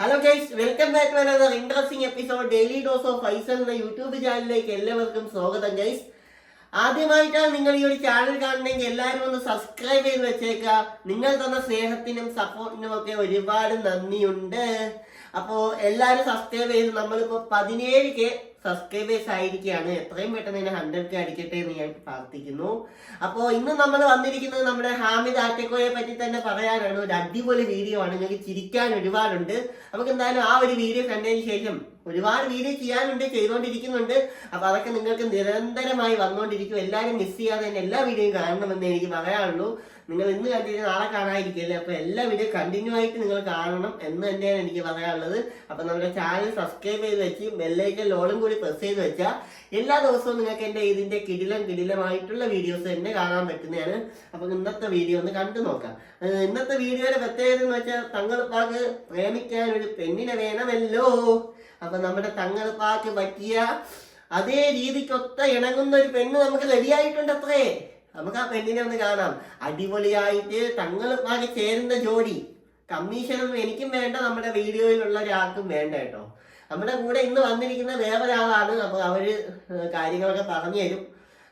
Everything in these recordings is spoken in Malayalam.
Hello guys welcome back to another interesting episode daily dose of Faisal എന്ന യൂട്യൂബ് ചാനലിലേക്ക് എല്ലാവർക്കും സ്വാഗതം ഗൈസ് ആദ്യമായിട്ടാണ് നിങ്ങൾ ഈ ഒരു ചാനൽ കാണണമെങ്കിൽ എല്ലാവരും ഒന്ന് സബ്സ്ക്രൈബ് ചെയ്ത് വെച്ചേക്കുക. നിങ്ങൾ തന്ന സ്നേഹത്തിനും സപ്പോർട്ടിനും ഒക്കെ ഒരുപാട് നന്ദിയുണ്ട്. അപ്പോൾ എല്ലാവരും സബ്സ്ക്രൈബ് ചെയ്ത് നമ്മളിപ്പോൾ പതിനേഴ് കെ സബ്സ്ക്രൈബേഴ്സ് ആയിരിക്കുകയാണ്. എത്രയും പെട്ടെന്ന് തന്നെ ഹൺഡ്രഡ് കെ അടിക്കട്ടെ എന്ന് ഞാൻ പ്രാർത്ഥിക്കുന്നു. അപ്പോൾ ഇന്ന് നമ്മൾ വന്നിരിക്കുന്നത് നമ്മുടെ ഹാമിദ് ആറ്റക്കോയെ പറ്റി തന്നെ പറയാനാണ്. ഒരു അടിപൊളി വീഡിയോ ആണ്. നിങ്ങൾക്ക് ചിരിക്കാൻ ഒരുപാടുണ്ട്. നമുക്ക് എന്തായാലും ആ ഒരു വീഡിയോ കണ്ടതിന് ശേഷം ഒരുപാട് വീഡിയോ ചെയ്യാനുണ്ട് ചെയ്തുകൊണ്ടിരിക്കുന്നുണ്ട് അപ്പൊ അതൊക്കെ നിങ്ങൾക്ക് നിരന്തരമായി വന്നുകൊണ്ടിരിക്കും എല്ലാവരും മിസ് ചെയ്യാതെ തന്നെ എല്ലാ വീഡിയോയും കാണണമെന്ന് എനിക്ക് പറയാനുള്ളൂ. നിങ്ങൾ ഇന്ന് കണ്ടിട്ട് നാളെ കാണാതിരിക്കല്ലേ അപ്പൊ എല്ലാ വീഡിയോ കണ്ടിന്യൂ ആയിട്ട് നിങ്ങൾ കാണണം എന്ന് തന്നെയാണ് എനിക്ക് പറയാനുള്ളത്. അപ്പൊ നമ്മുടെ ചാനൽ സബ്സ്ക്രൈബ് ചെയ്ത് വെച്ച് ബെല്ലൈക്കൻ ലോളും കൂടി പ്രസ് ചെയ്ത് വെച്ചാൽ എല്ലാ ദിവസവും നിങ്ങൾക്ക് എന്റെ ഇതിന്റെ കിടിലം കിടിലമായിട്ടുള്ള വീഡിയോസ് തന്നെ കാണാൻ പറ്റുന്നതാണ്. അപ്പൊ ഇന്നത്തെ വീഡിയോ ഒന്ന് കണ്ടു നോക്കാം. ഇന്നത്തെ വീഡിയോയുടെ പ്രത്യേകത എന്ന് വെച്ചാൽ തങ്ങളുപ്പാക്ക് പ്രേമിക്കാൻ ഒരു പെണ്ണിനെ വേണമല്ലോ. അപ്പൊ നമ്മുടെ തങ്ങൾപ്പാക്ക് പറ്റിയ അതേ രീതിക്കൊത്ത ഇണങ്ങുന്ന ഒരു പെണ്ണ് നമുക്ക് റെഡിയായിട്ടുണ്ട് അത്രേ. നമുക്ക് ആ പെണ്ണിനെ ഒന്ന് കാണാം. അടിപൊളിയായിട്ട് തങ്ങൾപ്പാക്ക് ചേരുന്ന ജോഡി. കമ്മീഷനൊന്നും എനിക്കും വേണ്ട നമ്മുടെ വീഡിയോയിലുള്ള ഒരാൾക്കും വേണ്ട കേട്ടോ. നമ്മുടെ കൂടെ ഇന്ന് വന്നിരിക്കുന്ന വേറൊരാളാണ്. അപ്പൊ അവർ കാര്യങ്ങളൊക്കെ പറഞ്ഞു തരും.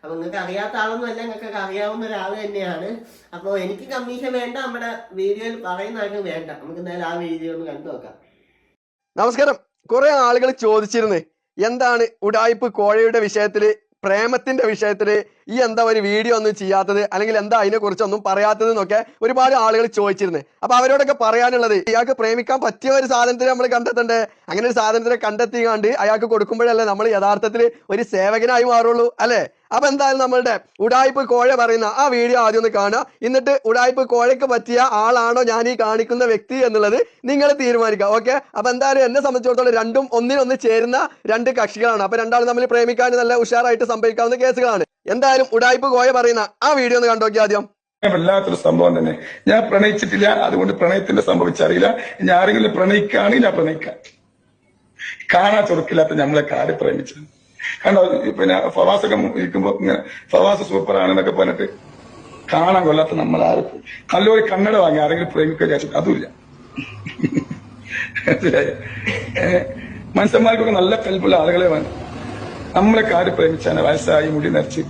അപ്പൊ നിങ്ങൾക്ക് അറിയാത്ത ആളൊന്നും അല്ല നിങ്ങൾക്ക് അറിയാവുന്ന ഒരാൾ തന്നെയാണ്. അപ്പോൾ എനിക്ക് കമ്മീഷൻ വേണ്ട നമ്മുടെ വീഡിയോയിൽ പറയുന്ന ആർക്കും വേണ്ട. നമുക്ക് എന്തായാലും ആ വീഡിയോ ഒന്ന് കണ്ടു നോക്കാം. നമസ്കാരം. കുറെ ആളുകൾ ചോദിച്ചിരുന്നു എന്താണ് ഉടായിപ്പ് കോഴയുടെ വിഷയത്തിൽ പ്രേമത്തിന്റെ വിഷയത്തിൽ ഈ എന്താ ഒരു വീഡിയോ ഒന്നും ചെയ്യാത്തത് അല്ലെങ്കിൽ എന്താ അതിനെ കുറിച്ചൊന്നും പറയാത്തത് എന്നൊക്കെ ഒരുപാട് ആളുകൾ ചോദിച്ചിരുന്നു. അപ്പൊ അവരോടൊക്കെ പറയാനുള്ളത് ഇയാൾക്ക് പ്രേമിക്കാൻ പറ്റിയ ഒരു സാധനത്തിനെ നമ്മൾ കണ്ടെത്തണ്ടേ? അങ്ങനെ ഒരു സാധനത്തിനെ കണ്ടെത്തി കണ്ട് അയാൾക്ക് കൊടുക്കുമ്പോഴല്ലേ നമ്മൾ യഥാർത്ഥത്തിൽ ഒരു സേവകനായി മാറുള്ളൂ അല്ലെ? അപ്പൊ എന്തായാലും നമ്മളുടെ ഉടായ്പ് കോഴ പറയുന്ന ആ വീഡിയോ ആദ്യം ഒന്ന് കാണുക. എന്നിട്ട് ഉടായ്പ് കോഴയ്ക്ക് പറ്റിയ ആളാണോ ഞാൻ ഈ കാണിക്കുന്ന വ്യക്തി എന്നുള്ളത് നിങ്ങൾ തീരുമാനിക്കുക. ഓക്കെ? അപ്പൊ എന്തായാലും എന്നെ സംബന്ധിച്ചിടത്തോളം രണ്ടും ഒന്നിനൊന്ന് ചേരുന്ന രണ്ട് കക്ഷികളാണ്. അപ്പൊ രണ്ടാളും തമ്മിൽ പ്രേമിക്കാൻ നല്ല ഉഷാറായിട്ട് സംഭവിക്കാവുന്ന കേസുകളാണ്. എന്തായാലും ഉടായ്പ് കോഴ പറയുന്ന ആ വീഡിയോ ഒന്ന് കണ്ടോക്കി ആദ്യം വല്ലാത്തൊരു സംഭവം തന്നെ. ഞാൻ പ്രണയിച്ചിട്ടില്ല. അതുകൊണ്ട് പ്രണയത്തിന്റെ സംഭവിച്ചറിയില്ല ഞാൻ ആരെങ്കിലും പ്രണയിക്കുകയാണെങ്കിൽ ഞാൻ പ്രണയിക്കാം. കാണാൻ ചൊറുക്കില്ലാത്ത നമ്മളെ കാര്യം പ്രേമിച്ചത്. കണ്ടോ? പിന്നെ ഫവാസൊക്കെ ഇരിക്കുമ്പോ ഇങ്ങനെ ഫവാസ് സൂപ്പറാണെന്നൊക്കെ പറഞ്ഞിട്ട് കാണാൻ കൊള്ളാത്ത നമ്മൾ ആരും നല്ലൊരു കണ്ണട വാങ്ങി ആരെങ്കിലും പ്രേമിക്കുക വിചാരിച്ചു അതുമില്ല. മനുഷ്യന്മാർക്കൊക്കെ നല്ല കൽപ്പുള്ള ആളുകളെ വേണം. നമ്മളെ കാര്യം പ്രേമിച്ചാണ് വയസ്സായി മുടി നരച്ച്.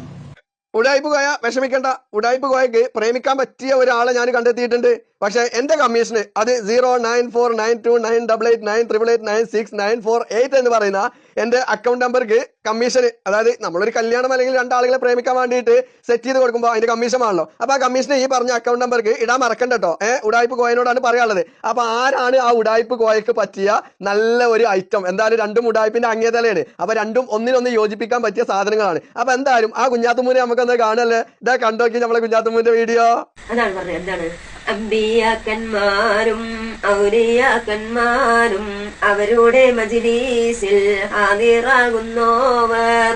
ഉടായ്പ കോയ വിഷമിക്കണ്ട. ഉടായ്പ കോയക്ക് പ്രേമിക്കാൻ പറ്റിയ ഒരാളെ ഞാൻ കണ്ടെത്തിയിട്ടുണ്ട്. പക്ഷെ എന്റെ കമ്മീഷന് അത് zero nine four nine two nine double eight nine triple eight nine six nine four eight എന്ന് പറയുന്ന എന്റെ അക്കൗണ്ട് നമ്പർക്ക് കമ്മീഷന് അതായത് നമ്മളൊരു കല്യാണം അല്ലെങ്കിൽ രണ്ടാളുകളെ പ്രേമിക്കാൻ വേണ്ടിയിട്ട് സെറ്റ് ചെയ്ത് കൊടുക്കുമ്പോൾ അതിന്റെ കമ്മീഷൻ ആണല്ലോ അപ്പൊ ആ കമ്മീഷന് ഈ പറഞ്ഞ അക്കൗണ്ട് നമ്പർക്ക് ഇടാൻ മറക്കണ്ട ഏഹ് ഉടായ്പ കോയനോടാണ് പറയാനുള്ളത്. അപ്പോൾ ആരാണ് ആ ഉടായ്പ കോയക്ക് പറ്റിയ നല്ല ഒരു ഐറ്റം എന്തായാലും രണ്ടും ഉടായ്പിന്റെ അംഗീതലയാണ് അപ്പോൾ രണ്ടും ഒന്നിനൊന്ന് യോജിപ്പിക്കാൻ പറ്റിയ സാധനങ്ങളാണ്. അപ്പോൾ എന്തായാലും ആ കുഞ്ഞാത്തുമൂനെ നമുക്കൊന്ന് കാണല്ലേ? ഇതാ കണ്ടോക്കി നമ്മളെ കുഞ്ഞാത്തുമൂന്റെ വീഡിയോ. അതാണ് എന്താണ്? അമ്പിയാക്കന്മാരും ഔലിയാക്കന്മാരും അവരുടെ മജിലീസിൽ ഹാദിറാകുന്നോവർ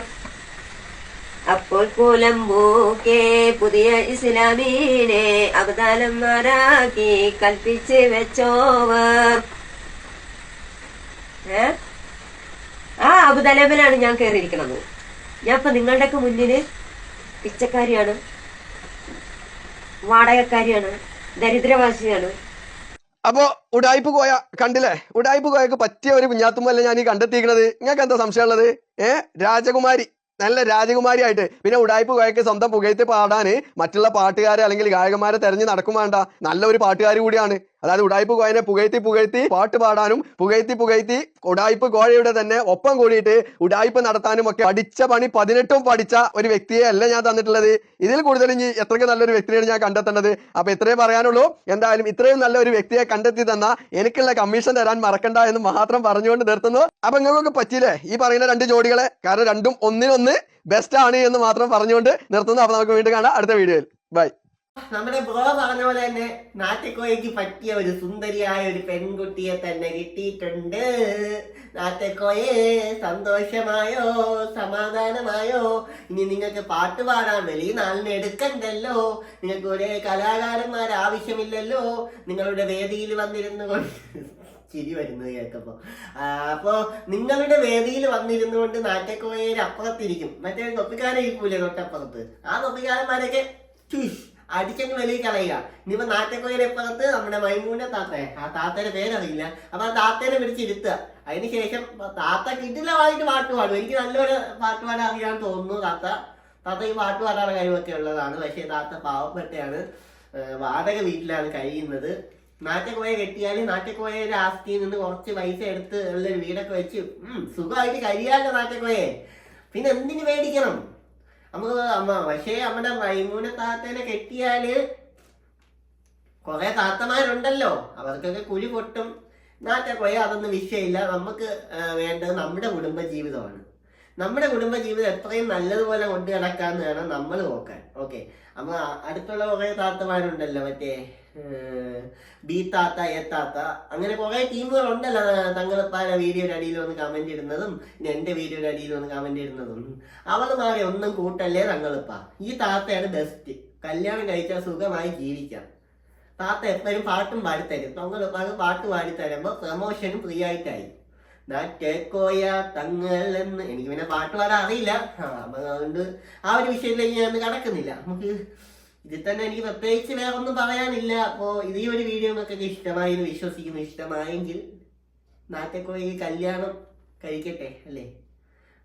അപ്പോൾ കൂലമ്പൂക്കെ പുതിയ ഇസ്ലാമീനെ അവതാരന്മാരാക്കി കൽപ്പിച്ച് വെച്ചോവർ. ആ അബുദലബിലാണ് ഞാൻ കയറിയിരിക്കണത് ഞാൻ ഇപ്പൊ നിങ്ങളുടെയൊക്കെ മുന്നിൽ പിച്ചക്കാരിയാണ് വാടകക്കാരിയാണ്. ദരിദ്രവാസിയാണ് അപ്പോ ഉടായ്പ പോയ കണ്ടില്ലേ? ഉടായ്പ കോയക്ക് പറ്റിയ ഒരു കുഞ്ഞാത്തുമല്ല ഞാൻ ഈ കണ്ടെത്തിയിരിക്കുന്നത് നിങ്ങൾക്ക് എന്താ സംശയമുള്ളത്? ഏ? രാജകുമാരി. നല്ല രാജകുമാരി ആയിട്ട് പിന്നെ ഉടായ്പ കോയക്ക് സ്വന്തം പുകയത്ത് പാടാന് മറ്റുള്ള പാട്ടുകാരെ അല്ലെങ്കിൽ ഗായകന്മാരെ തെരഞ്ഞു നടക്കും വേണ്ട നല്ല ഒരു പാട്ടുകാരി കൂടിയാണ്. അതായത് ഉടായ്പ കോയനെ പുകഴ്ത്തി പുകഴ്ത്തി പാട്ട് പാടാനും പുകഴ്ത്തി പുകഴ്ത്തി ഉടായ്പ കോഴയുടെ തന്നെ ഒപ്പം കൂടിയിട്ട് ഉടായ്പ നടത്താനും ഒക്കെ പഠിച്ച പണി പതിനെട്ടും പഠിച്ച ഒരു വ്യക്തിയെ അല്ല ഞാൻ തന്നിട്ടുള്ളത്. ഇതിൽ കൂടുതൽ ഇനി എത്രയ്ക്ക് നല്ലൊരു വ്യക്തിയാണ് ഞാൻ കണ്ടെത്തേണ്ടത്? അപ്പൊ ഇത്രയും പറയാനുള്ളൂ. എന്തായാലും ഇത്രയും നല്ല ഒരു വ്യക്തിയെ കണ്ടെത്തി തന്ന എനിക്കുള്ള കമ്മീഷൻ തരാൻ മറക്കണ്ട എന്ന് മാത്രം പറഞ്ഞുകൊണ്ട് നിർത്തുന്നു. അപ്പൊ നിങ്ങൾക്ക് പറ്റിയില്ലേ? ഈ പറയുന്ന രണ്ട് ജോഡികളെ കാരണം രണ്ടും ഒന്നിനൊന്ന് ബെസ്റ്റ് ആണ് എന്ന് മാത്രം പറഞ്ഞുകൊണ്ട് നിർത്തുന്നു. അപ്പൊ നമുക്ക് വീണ്ടും കാണാം. അടുത്ത വീഡിയോയിൽ. ബൈ നമ്മുടെ ബ്രോ പറഞ്ഞ പോലെ തന്നെ നാട്ടിക്കോയ്ക്ക് പറ്റിയ ഒരു സുന്ദരിയായ ഒരു പെൺകുട്ടിയെ തന്നെ കിട്ടിയിട്ടുണ്ട്. നാട്ടിക്കോയെ സന്തോഷമായോ സമാധാനമായോ? ഇനി നിങ്ങൾക്ക് പാട്ട് പാടാൻ വലിയ നാളിന് എടുക്കണ്ടല്ലോ? നിങ്ങൾക്ക് ഒരേ കലാകാരന്മാർ ആവശ്യമില്ലല്ലോ? നിങ്ങളുടെ വേദിയിൽ വന്നിരുന്നു ചിരി വരുന്നത് കേൾക്കുമ്പോൾ അപ്പോൾ അപ്പോ നിങ്ങളുടെ വേദിയിൽ വന്നിരുന്നു കൊണ്ട് നാട്ടക്കോയര് അപ്പുറത്തിരിക്കും. മറ്റേ തൊപ്പിക്കാരെ ഇരിക്കൂലേ തൊട്ടപ്പുറത്ത്. ആ തൊപ്പിക്കാരന്മാരൊക്കെ ചുഷ്. അടിച്ചങ്ങ് വെളിയിൽ കളയുക. ഇനിയിപ്പോ നാറ്റക്കോയിലെ ഇപ്പുറത്ത് നമ്മുടെ മൈമൂന താത്തയെ. ആ താത്തയുടെ പേരറിയില്ല. അപ്പൊ ആ താത്തേനെ പിടിച്ചിരുത്തുക അതിനുശേഷം താത്ത കിട്ടില്ലമായിട്ട് പാട്ട് പാടും. എനിക്ക് നല്ലൊരു പാട്ട് പാടാൻ അറിയാൻ തോന്നുന്നു താത്ത. താത്ത ഈ പാട്ട് പാടാനുള്ള കഴിവൊക്കെ ഉള്ളതാണ്. പക്ഷേ താത്ത പാവപ്പെട്ടയാണ്. വാടക വീട്ടിലാണ് കഴിയുന്നത്. നാറ്റക്കോയ കെട്ടിയാൽ നാറ്റക്കോയയുടെ ആസ്തിയിൽ നിന്ന് കുറച്ച് പൈസ എടുത്ത് ഉള്ളൊരു വീടൊക്കെ വെച്ച് സുഖമായിട്ട് കഴിയാലോ നാറ്റക്കോയെ പിന്നെ എന്തിനു മേടിക്കണം? നമുക്ക് പക്ഷേ നമ്മുടെ മൈമൂന താത്തേനെ കെട്ടിയാൽ കുറെ താത്തമാരുണ്ടല്ലോ. അവർക്കൊക്കെ കുഴി പൊട്ടും. നാറ്റക്കോയ അതൊന്നും വിഷയമില്ല. നമുക്ക് വേണ്ടത് നമ്മുടെ കുടുംബ ജീവിതമാണ് നമ്മുടെ കുടുംബ ജീവിതം എത്രയും നല്ലതുപോലെ കൊണ്ടു നടക്കാന്ന് വേണം നമ്മൾ നോക്കാൻ. ഓക്കെ. അപ്പൊ അടുത്തുള്ള കുറെ താത്തമാരുണ്ടല്ലോ മറ്റേ ഏർ, ബി താത്ത എ താത്ത അങ്ങനെ കുറെ ടീമുകൾ ഉണ്ടല്ലോ പല വീഡിയോയുടെ അടിയിൽ വന്ന് കമന്റ് ഇടുന്നതും എന്റെ വീഡിയോയുടെ അടിയിൽ വന്ന് കമന്റ് ഇടുന്നതും. അവളുമാരെ ഒന്നും കൂട്ടല്ലേ തങ്ങളിപ്പ. ഈ താത്തയാണ് ബെസ്റ്റ് കല്യാണം കഴിച്ചാൽ സുഖമായി ജീവിക്കാം. താത്ത എപ്പോഴും പാട്ടും പാടിത്തരും. തങ്ങളിപ്പാക്ക് പാട്ട് പാടിത്തരുമ്പോ പ്രമോഷനും ഫ്രീ ആയിട്ടായി. തങ്ങൾ എന്ന്. എനിക്ക് പിന്നെ പാട്ട് പാടാൻ അറിയില്ല. അതുകൊണ്ട് ആ ഒരു വിഷയത്തിലേക്ക് ഞാൻ കടക്കുന്നില്ല. നമുക്ക് ഇതിൽ തന്നെ എനിക്ക് പ്രത്യേകിച്ച് വേറെ ഒന്നും പറയാനില്ല. അപ്പോ ഇത് ഈ ഒരു വീഡിയോ നിങ്ങൾക്കൊക്കെ ഇഷ്ടമായി എന്ന് വിശ്വസിക്കുന്നു. ഇഷ്ടമായെങ്കിൽ നാട്ടിൽ ഈ കല്യാണം കഴിക്കട്ടെ അല്ലേ?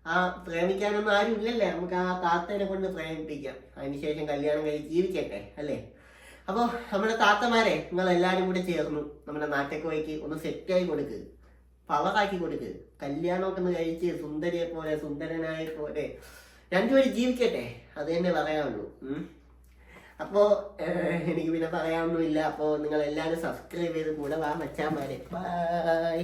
ആ പ്രേമിക്കാനൊന്നും ആരും ഇല്ലല്ലേ നമുക്ക് ആ താത്തേനെ കൊണ്ട് പ്രേമിപ്പിക്കാം. അതിനുശേഷം കല്യാണം കഴിച്ച് ജീവിക്കട്ടെ അല്ലേ? അപ്പോൾ നമ്മുടെ താത്തമാരെ നിങ്ങൾ എല്ലാവരും കൂടെ ചേർന്നു നമ്മുടെ നാട്ടക്കോയ്ക്ക് ഒന്ന് സെറ്റായി കൊടുക്ക്. പവറാക്കി കൊടുക്ക്. കല്യാണമൊക്കെ ഒന്ന് കഴിച്ച് സുന്ദരിയെ പോലെ സുന്ദരനായ പോലെ രണ്ടുപേരും ജീവിക്കട്ടെ. അത് തന്നെ പറയാനുള്ളൂ. അപ്പോ എനിക്ക് പിന്നെ പറയാനൊന്നുമില്ല. അപ്പോ നിങ്ങൾ എല്ലാവരും സബ്സ്ക്രൈബ് ചെയ്ത് കൂടെ വാ മച്ചാമാരെ ബൈ